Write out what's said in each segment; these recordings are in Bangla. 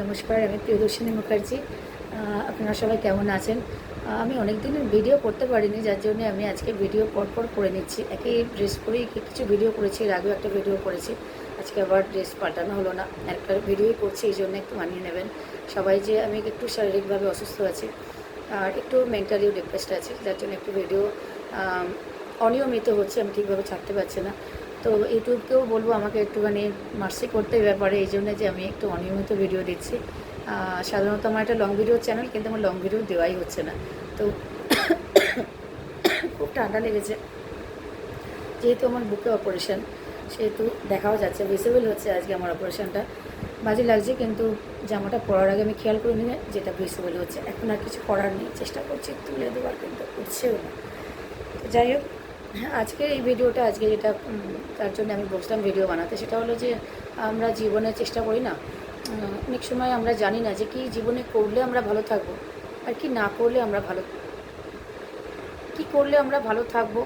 নমস্কার, আমি প্রিয়দর্শিনী মুখার্জি। আপনারা সবাই কেমন আছেন? আমি অনেক দিন ভিডিও করতে পারিনি, যার জন্য আমি আজকে ভিডিও পরপর করে নিচ্ছি। একই ড্রেস পরেই কিছু ভিডিও করেছি, এর আগেও একটা ভিডিও করেছি। আজকে আবার ড্রেস পাল্টানো হলো না একটা ভিডিওই করছি, এই জন্য একটু মানিয়ে নেবেন। সবাই যে আমি একটু শারীরিকভাবে অসুস্থ আছি, আর একটু মেন্টালিও ডিপ্রেসড আছি, যার জন্য একটু ভিডিও অনিয়মিত হচ্ছে, আমি ঠিকভাবে ছাড়তে পারছি না। তো ইউটিউবকেও বলব, আমাকে একটুখানি মার্সি করতে ব্যাপারে, এই জন্য যে আমি একটু অনিয়মিত ভিডিও দিচ্ছি। সাধারণত আমার একটা লং ভিডিও চ্যানেল কিন্তু আমার লং ভিডিও দেওয়াই হচ্ছে না। তো খুব ঠান্ডা লেগেছে। যেহেতু আমার বুকে অপারেশন সেহেতু দেখাও যাচ্ছে ভিজিবল হচ্ছে আজকে আমার অপারেশনটা বাজে লাগছে, কিন্তু জামাটা পরার আগে আমি খেয়াল করে নিলে যেটা ভিজিবল হচ্ছে। এখন আর কিছু করার নেই, চেষ্টা করছি তুলে দেওয়ার, কিন্তু উঠছেও না। যাই হোক আজকের এই ভিডিওটা, আজকে যেটা তার জন্য আমি বসলাম ভিডিও বানাতে, সেটা হলো যে আমরা জীবনে চেষ্টা করি না অনেক সময় আমরা জানি না যে কি জীবনে করলে আমরা ভালো থাকব আর কি না করলে আমরা ভালো, কি করলে আমরা ভালো থাকব,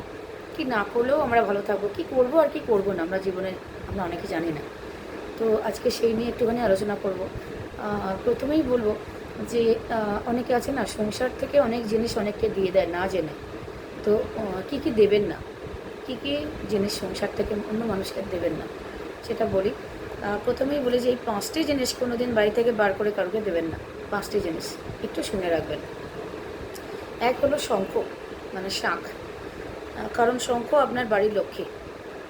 কি না করলেও আমরা ভালো থাকব, কি করব আর কি করব না আমরা জীবনে, আমরা অনেকে জানি না। তো আজকে সেই নিয়ে একটুখানি আলোচনা করব। প্রথমেই বলব যে অনেকে আছে না, সংসার থেকে অনেক জিনিস অনেককে দিয়ে দেয়, না জেনে। তো কি কি দেবেন না? কি কি জিনিস সংসার থেকে অন্য মানুষকে দেবেন না? সেটা বলি। প্রথমেই বলি যে এই পাঁচটি জিনিস কোনো দিন বাড়ি থেকে বার করে কাউকে দেবেন না। পাঁচটি জিনিস। একটু শুনে রাখবেন। এক হলো শঙ্খ মানে শাঁখ। কারণ শঙ্খ আপনার বাড়ির লক্ষ্মী।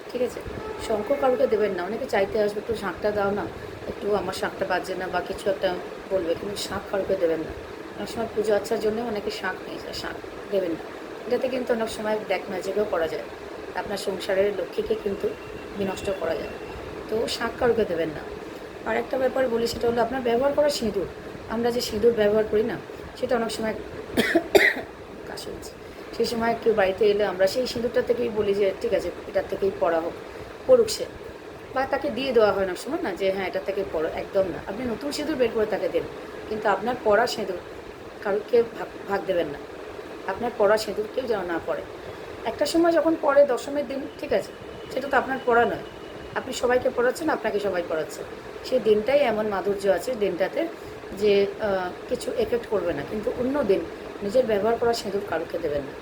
ঠিক আছে? শঙ্খ কাউকে দেবেন না। অনেকে চাইতে আসবে, একটু শাঁখটা দাও না। একটু আমার শাঁখটা বাজছে না, বা কিছু একটা বলবে। কিন্তু শাঁখ কাউকে দেবেন না। অনেক সময় পুজো আচ্ছার জন্য অনেকে শাঁখ নিয়ে যায়। শাঁখ দেবেন না। এটাতে কিন্তু অনেক সময় ব্ল্যাক ম্যাজিকও করা যায়। আপনার সংসারের লক্ষ্মীকে কিন্তু বিনষ্ট করা যায়। তো শাঁখ কাউকে দেবেন না। আর একটা ব্যাপার বলি সেটা হলো আপনার ব্যবহার করা সিঁদুর। আমরা যে সিঁদুর ব্যবহার করি না, সেটা অনেক সময় কাশি হচ্ছে। সেই সময় কেউ বাড়িতে এলে আমরা সেই সিঁদুরটা থেকেই বলি যে, ঠিক আছে, এটার থেকেই পড়া হোক পড়ুক সে। বা তাকে দিয়ে দেওয়া হয় অনেক সময় না, যে হ্যাঁ এটা থেকে পড়ো একদম না। আপনি নতুন সিঁদুর বের করে তাকে দেন। কিন্তু আপনার পড়া সিঁদুর কারোকে ভাগ দেবেন না। আপনার পড়া সিঁদুর কেউ যেন না পড়ে। একটা সময় যখন পড়ে দশমের দিন, ঠিক আছে, সেটা তো আপনার পড়া নয়। আপনি সবাইকে পড়াচ্ছেন, আপনাকে সবাই পড়াচ্ছে। সেই দিনটাই এমন মাধুর্য আছে দিনটাতে যে কিছু এফেক্ট করবে না। কিন্তু অন্য দিন নিজের ব্যবহার করা সিঁদুর কারোকে দেবেন না।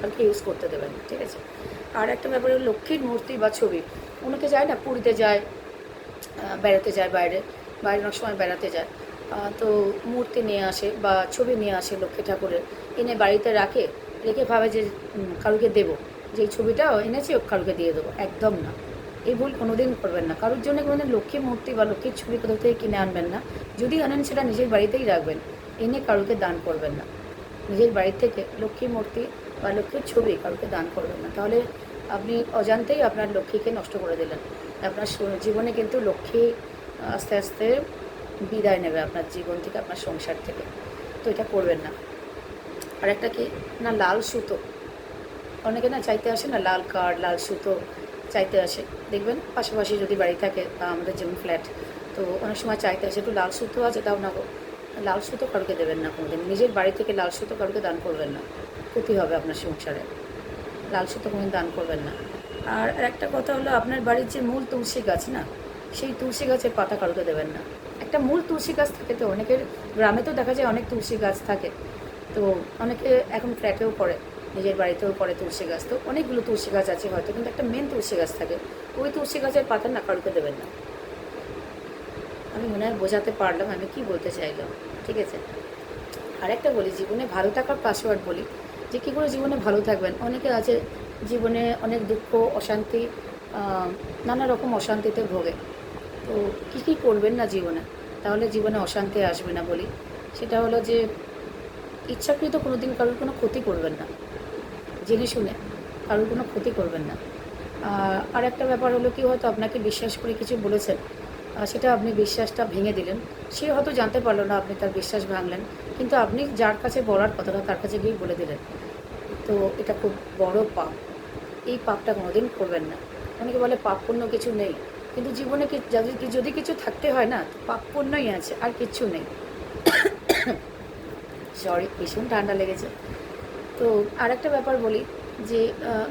কাউকে ইউজ করতে দেবেন না, ঠিক আছে? আর একটা ব্যাপারে লক্ষ্মীর মূর্তি বা ছবি, অনেকে যায় না পুরীতে যায় বেড়াতে যায় বাইরে বাইরে অনেক সময় বেড়াতে যায়। তো মূর্তি নিয়ে আসে বা ছবি নিয়ে আসে লক্ষ্মী ঠাকুরের। এনে বাড়িতে রাখে, রেখে ভাবে যে কারুকে দেবো। যে ছবিটা এনেছি কারুকে দিয়ে দেবো। একদম না। এই ভুল কোনোদিন করবেন না। কারোর জন্য কোনোদিন লক্ষ্মী মূর্তি বা লক্ষ্মীর ছবি কোথাও থেকে কিনে আনবেন না। যদি আনেন, সেটা নিজের বাড়িতেই রাখবেন। এনে কারুকে দান করবেন না। নিজের বাড়ি থেকে লক্ষ্মী মূর্তি বা লক্ষ্মীর ছবি কারুকে দান করবেন না। তাহলে আপনি অজান্তেই আপনার লক্ষ্মীকে নষ্ট করে দিলেন। আপনার জীবনে কিন্তু লক্ষ্মী আস্তে আস্তে বিদায় নেবে আপনার জীবন থেকে, আপনার সংসার থেকে। তো এটা করবেন না। আর একটা কি, না, লাল সুতো। অনেকে না চাইতে আসে না লাল কার্ড লাল সুতো চাইতে আসে। দেখবেন পাশাপাশি যদি বাড়ি থাকে, বা আমাদের যেমন ফ্ল্যাট তো অনেক সময় চাইতে আসে, একটু লাল সুতো আছে তাও না গো। লাল সুতো কারোকে দেবেন না কোনোদিন। নিজের বাড়ি থেকে লাল সুতো কারোকে দান করবেন না। ক্ষতি হবে আপনার সংসারে। লাল সুতো কোনোদিন দান করবেন না। আর একটা কথা হলো, আপনার বাড়ির যে মূল তুলসী গাছ না সেই তুলসী গাছের পাতা কারোকে দেবেন না। একটা মূল তুলসী গাছ থাকে তো, অনেকের গ্রামে তো দেখা যায় অনেক তুলসী গাছ থাকে। তো অনেকে এখন ফ্ল্যাটেও পড়ে, নিজের বাড়িতেও পড়ে তুলসী গাছ। তো অনেকগুলো তুলসী গাছ আছে হয়তো, কিন্তু একটা মেন তুলসী গাছ থাকে। ওই তুলসী গাছের পাতা না কারোকে দেবেন না। আমি মনে হয় বোঝাতে পারলাম, আমি কি বলতে চাইলাম, ঠিক আছে? আরেকটা বলি, জীবনে ভালো থাকার পাসওয়ার্ড বলি, যে কী করে জীবনে ভালো থাকবেন? অনেকে আছে জীবনে অনেক দুঃখ, অশান্তি নানা রকম অশান্তিতে ভোগে। তো কী কী করবেন না জীবনে? তাহলে জীবনে অশান্তি আসবে না বলি। সেটা হলো যে, ইচ্ছাকৃত কোনো দিন কারোর কোনো ক্ষতি করবেন না। জেনে শুনে কারোর কোনো ক্ষতি করবেন না। আর একটা ব্যাপার হলো কি, হয়তো আপনাকে বিশ্বাস করে কিছু বলেছেন সেটা আপনি বিশ্বাসটা ভেঙে দিলেন। সে হয়তো জানতে পারল না আপনি তার বিশ্বাস ভাঙলেন, কিন্তু আপনি যার কাছে বলার কথাটা তার কাছে গিয়ে বলে দিলেন। তো এটা খুব বড় পাপ। এই পাপটা কোনোদিন করবেন না। অনেকে বলে পাপ পুণ্য কিছু নেই। কিন্তু জীবনে যদি যদি কিছু থাকতে হয় না পাপ পুণ্যই আছে, আর কিচ্ছু নেই। সরি ভীষণ ঠান্ডা লেগেছে। তো আর একটা ব্যাপার বলি, যে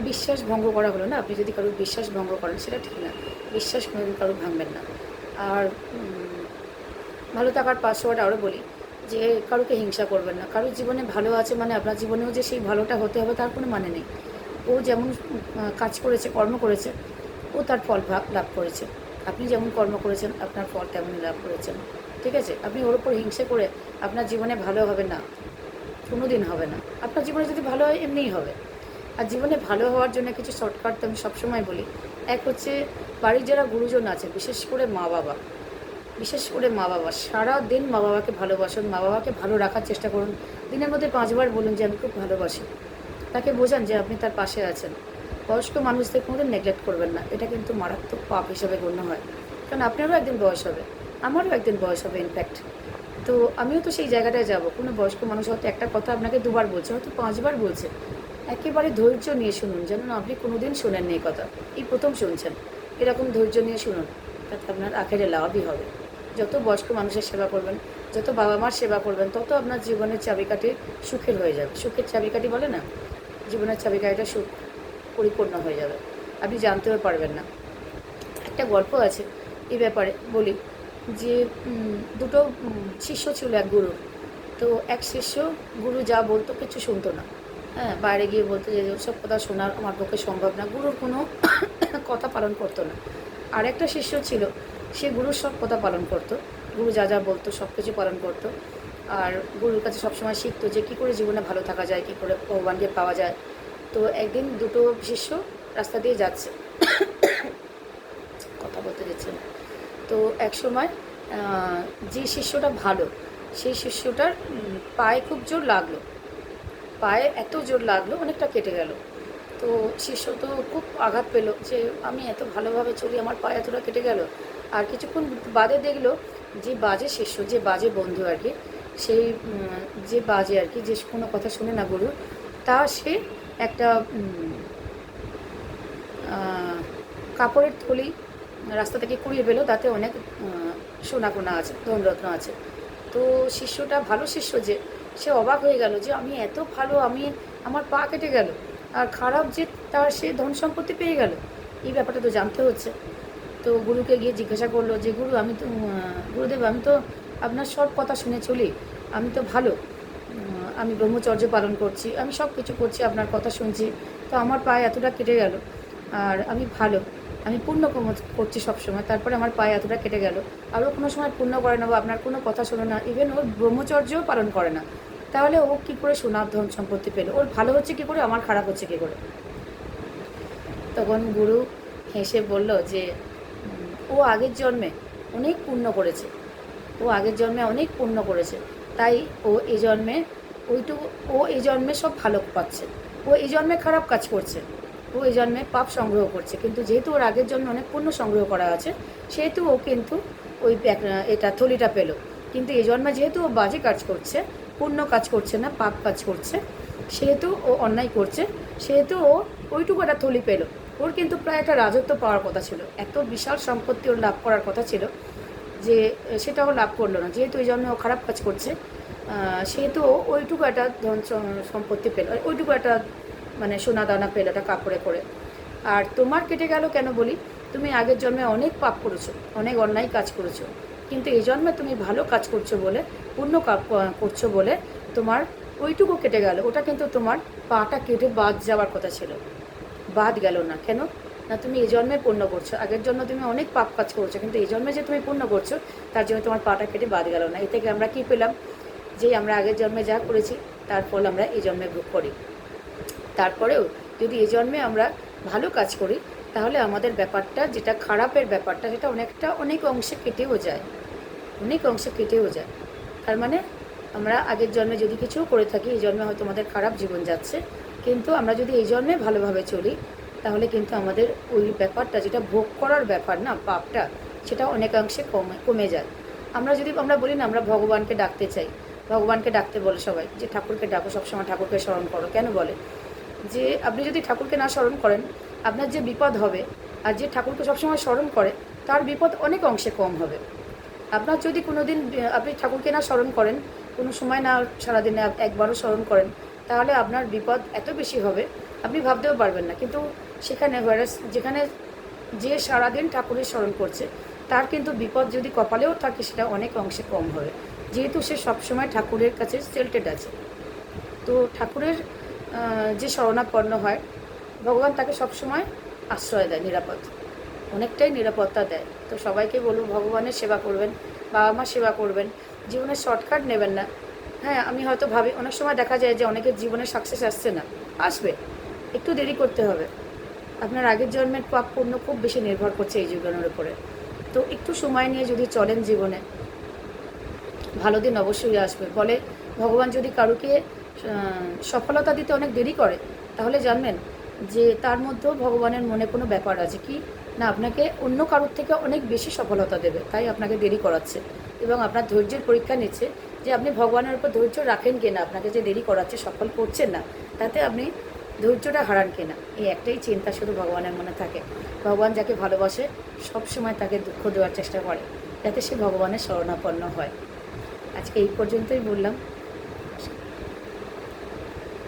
বিশ্বাস ভঙ্গ করা হলো না, আপনি যদি কারোর বিশ্বাস ভঙ্গ করেন, সেটা ঠিক না। বিশ্বাস কোনোদিন কারোর ভাঙবেন না। আর ভালো থাকার পাসওয়ার্ড আরও বলি, যে, কারোকে হিংসা করবেন না। কারোর জীবনে ভালো আছে মানে আপনার জীবনেও যে সেই ভালোটা হতে হবে, তার কোনো মানে নেই। ও যেমন কাজ করেছে, কর্ম করেছে ও তার ফল লাভ করেছে। আপনি যেমন কর্ম করেছেন, আপনার ফল তেমনই লাভ করেছেন। ঠিক আছে? আপনি ওর উপর হিংসে করে আপনার জীবনে ভালো হবে না। কোনো দিন হবে না। আপনার জীবনে যদি ভালো হয়, এমনিই হবে। আর জীবনে ভালো হওয়ার জন্য কিছু শর্টকাট তো আমি সবসময় বলি। এক হচ্ছে, বাড়ির যারা গুরুজন আছে, বিশেষ করে মা বাবা, বিশেষ করে মা বাবা সারা দিন মা বাবাকে ভালোবাসুন, মা বাবাকে ভালো রাখার চেষ্টা করুন। দিনের মধ্যে পাঁচবার বলুন যে, আমি খুব ভালোবাসি। তাকে বোঝান যে, আপনি তার পাশে আছেন। বয়স্ক মানুষদের কোনোদিন নেগলেক্ট করবেন না। এটা কিন্তু মারাত্মক পাপ হিসাবে গণ্য হয়। কারণ আপনারও একদিন বয়স হবে, আমারও একদিন বয়স হবে ইনফ্যাক্ট তো আমিও তো সেই জায়গাটায় যাব। কোনো বয়স্ক মানুষ হয়তো একটা কথা আপনাকে দুবার বলছে, হয়তো পাঁচবার বলছে। একেবারে ধৈর্য নিয়ে শুনুন, যেন আপনি কোনোদিন শোনেননি এই কথা। এই প্রথম শুনছেন। এরকম ধৈর্য নিয়ে শুনুন, তাতে আপনার আখেরে লাভই হবে। যত বয়স্ক মানুষের সেবা করবেন, যত বাবা মার সেবা করবেন, তত আপনার জীবনের চাবিকাঠি সুখের হয়ে যাবে। সুখের চাবিকাঠি বলে না? জীবনের চাবিকাঠিটা সুখ। পরিপূর্ণ হয়ে যাবে। আপনি জানতেও পারবেন না। একটা গল্প আছে এই ব্যাপারে, বলি যে দুটো শিষ্য ছিল এক গুরু। তো এক শিষ্য, গুরু যা বলতো কিছু শুনতো না। হ্যাঁ বাইরে গিয়ে বলতো যে, সব কথা শোনার আমার পক্ষে সম্ভব না। গুরুর কোনো কথা পালন করতো না। আর একটা শিষ্য ছিল, সে গুরুর সব কথা পালন করতো। গুরু যা যা বলতো সব কিছু পালন করতো। আর গুরুর কাছে সবসময় শিখতো যে, কী করে জীবনে ভালো থাকা যায়, কী করে ভগবানকে পাওয়া যায়। তো একদিন দুটো শিষ্য রাস্তা দিয়ে যাচ্ছে। কথা বলতে দিচ্ছে না। তো এক সময় যে শিষ্যটা ভালো, সেই শিষ্যটার পায়ে খুব জোর লাগল। পায়ে এত জোর লাগল, অনেকটা কেটে গেল। তো শিষ্য তো খুব আঘাত পেল যে, আমি এত ভালোভাবে চলি, আমার পায়ে এতটা কেটে গেল? আর কিছুক্ষণ বাদে দেখল, যে বাজে শিষ্য, যে বাজে বন্ধু আর কি, সেই যে বাজে আর কি, যে কোনো কথা শুনে না গুরু তা সে একটা কাপড়ের থলি রাস্তা থেকে কুড়িয়ে পেল, তাতে অনেক সোনা কোনা আছে, ধনরত্ন আছে। তো শিষ্যটা ভালো শিষ্য যে, সে অবাক হয়ে গেল যে, আমি এত ভালো, আমি, আমার পা কেটে গেল। আর খারাপ যে, তার সে ধন সম্পত্তি পেয়ে গেল। এই ব্যাপারটা তো জানতে হচ্ছে। তো গুরুকে গিয়ে জিজ্ঞাসা করল যে, গুরু, আমি তো গুরুদেব, আমি তো আপনার সব কথা শুনে চলি। আমি তো ভালো আমি ব্রহ্মচর্য পালন করছি, আমি সব কিছু করছি, আপনার কথা শুনছি, তো আমার পায়ে এতটা কেটে গেল। আর আমি ভালো, আমি পূর্ণ করছি সবসময়, তারপরে আমার পায়ে এতটা কেটে গেল। আরও কোনো সময় পূর্ণ করে না বা আপনার কোনো কথা শোনে না ইভেন ওর ব্রহ্মচর্যও পালন করে না। তাহলে ও কী করে সোনার ধন, সম্পত্তি পেল? ওর ভালো হচ্ছে কী করে, আমার খারাপ হচ্ছে কী করে? তখন গুরু হেসে বলল যে, ও আগের জন্মে অনেক পুণ্য করেছে, ও আগের জন্মে অনেক পুণ্য করেছে, তাই ও এই জন্মে ওইটুকু ও এই জন্মে সব ভালো পাচ্ছে। ও এই জন্মে খারাপ কাজ করছে। ও এই জন্মে পাপ সংগ্রহ করছে। কিন্তু যেহেতু ওর আগের জন্মে অনেক পুণ্য সংগ্রহ করা আছে সেহেতু ও কিন্তু ওই এটা থলিটা পেল। কিন্তু এই জন্মে যেহেতু ও বাজে কাজ করছে পুণ্য কাজ করছে না পাপ কাজ করছে সেহেতু ও অন্যায় করছে সেহেতু ও ওইটুকু একটা থলি পেল। ওর কিন্তু প্রায় একটা রাজত্ব পাওয়ার কথা ছিল। এত বিশাল সম্পত্তি ওর লাভ করার কথা ছিল যে আহ, সেটাও লাভ করল না। যেহেতু এই জন্য ও খারাপ কাজ করছে সেহেতু ও ওইটুকু একটা ধন সম্পত্তি পেল ওইটুকু একটা মানে সোনা দানা পেল একটা কাপড়ে পরে। আর তোমার কেটে গেল কেন বলি? তুমি আগের জন্মে অনেক পাপ করেছ, অনেক অন্যায় কাজ করেছ। কিন্তু এই জন্মে তুমি ভালো কাজ করছ বলে পূর্ণ কাপ করছ বলে তোমার ওইটুকু কেটে গেল। ওটা কিন্তু তোমার পাটা কেটে বাদ যাওয়ার কথা ছিল। বাদ গেল না। কেন? না, তুমি এই জন্মে পূর্ণ করছ। আগের জন্য তুমি অনেক পাপ কাজ করছ, কিন্তু এই জন্মে যে তুমি পূর্ণ করছ, তার জন্য তোমার পাটা কেটে বাদ গেল না। এ থেকে আমরা কী পেলাম? যে আমরা আগের জন্মে যা করেছি, তার ফল আমরা এই জন্মে ভোগ করি। তারপরেও যদি এই জন্মে আমরা ভালো কাজ করি, তাহলে আমাদের ব্যাপারটা যেটা খারাপের ব্যাপারটা, সেটা অনেকটা, অনেক অংশে কেটেও যায়। অনেক অংশে কেটেও যায়। তার মানে আমরা আগের জন্মে যদি কিছু করে থাকি, এই জন্মে হয়তো আমাদের খারাপ জীবন যাচ্ছে। কিন্তু আমরা যদি এই জন্মে ভালোভাবে চলি, তাহলে কিন্তু আমাদের ওই ব্যাপারটা, যেটা ভোগ করার ব্যাপার না, পাপটা, সেটা অনেকাংশে কমে কমে যায়। আমরা যদি, আমরা বলি না, আমরা ভগবানকে ডাকতে চাই। ভগবানকে ডাকতে বলে সবাই, যে ঠাকুরকে ডাকো, সবসময় ঠাকুরকে স্মরণ করো। কেন বলে? যে আপনি যদি ঠাকুরকে না স্মরণ করেন, আপনার যে বিপদ হবে আর যে ঠাকুরকে সবসময় স্মরণ করে, তার বিপদ অনেক অংশে কম হবে। আপনার যদি কোনো দিন আপনি ঠাকুরকে না স্মরণ করেন, কোনো সময় না সারাদিনে একবারও স্মরণ করেন, তাহলে আপনার বিপদ এত বেশি হবে, আপনি ভাবতেও পারবেন না। কিন্তু সেখানে whereas যেখানে যে সারাদিন ঠাকুরের স্মরণ করছে, তার কিন্তু বিপদ যদি কপালেও থাকে, সেটা অনেক অংশে কম হবে। যেহেতু সে সবসময় ঠাকুরের কাছে সেলটেড আছে। তো ঠাকুরের যে শরণাপন্ন হয়, ভগবান তাকে সবসময় আশ্রয় দেয় নিরাপদ। অনেকটাই নিরাপত্তা দেয়। তো সবাইকে বলব ভগবানের সেবা করবেন, বাবা মার সেবা করবেন, জীবনে শর্টকাট নেবেন না। হ্যাঁ আমি হয়তো ভাবি, অনেক সময় দেখা যায় যে অনেকের জীবনে সাকসেস আসছে না। আসবে। একটু দেরি করতে হবে। আপনার আগের জন্মের পাপ পূর্ণ খুব বেশি নির্ভর করছে এই জীবনের উপরে। তো একটু সময় নিয়ে যদি চলেন জীবনে ভালো দিন অবশ্যই আসবে। বলে ভগবান যদি কারুকে সফলতা দিতে অনেক দেরি করে, তাহলে জানবেন যে তার মধ্যেও ভগবানের মনে কোনো ব্যাপার আছে কি? না, আপনাকে অন্য কারোর থেকে অনেক বেশি সফলতা দেবে, তাই আপনাকে দেরি করাচ্ছে। এবং আপনার ধৈর্যের পরীক্ষা নিচ্ছে যে আপনি ভগবানের উপর ধৈর্য রাখেন কিনা, আপনাকে যে দেরি করাচ্ছে, সফল করছেন না, তাতে আপনি ধৈর্যটা হারান কিনা, এই একটাই চিন্তা শুধু ভগবানের মনে থাকে। ভগবান যাকে ভালোবাসে সব সময় তাকে দুঃখ দেওয়ার চেষ্টা করে, যাতে সে ভগবানের শরণাপন্ন হয়। আজকে এই পর্যন্তই বললাম।